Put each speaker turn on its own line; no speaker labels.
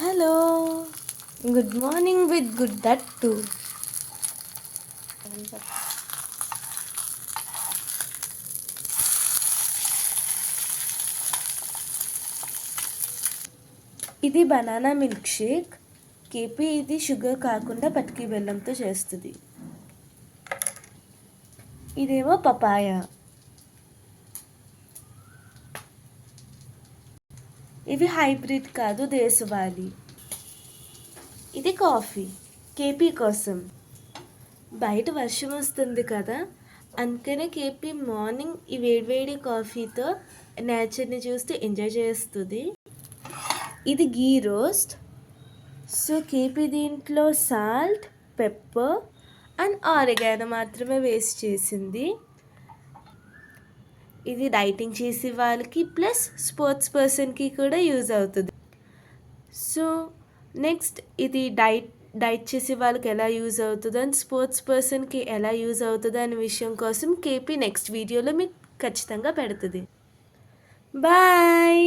Hello. Good morning with good that to ఇది banana milk shake K P ఇది sugar కాకుండా పటికి బెల్లంతో చేస్తుంది. ఇదేమో పపాయ. ఇవి హైబ్రిడ్ కాదు దేశవాళీ. ఇది కాఫీ కేపీ కోసం. బయట వర్షం వస్తుంది కదా అందుకనే కేపీ మార్నింగ్ ఈ వేడివేడి కాఫీతో నేచర్ని చూస్తూ ఎంజాయ్ చేస్తుంది. ఇది ghee roast. So K P దీంట్లో సాల్ట్ పెప్పర్ అండ్ ఆరిగానో మాత్రమే వేస్ట్ చేసింది. ఇది డైటింగ్ చేసే వాళ్ళకి ప్లస్ స్పోర్ట్స్ పర్సన్కి కూడా యూజ్ అవుతుంది. సో నెక్స్ట్ ఇది డైట్ డైట్ చేసే వాళ్ళకి ఎలా యూజ్ అవుతుందో అండ్ స్పోర్ట్స్ పర్సన్కి ఎలా యూజ్ అవుతుందో అనే విషయం కోసం కేపీ నెక్స్ట్ వీడియోలో మీకు ఖచ్చితంగా పెడుతుంది. బాయ్!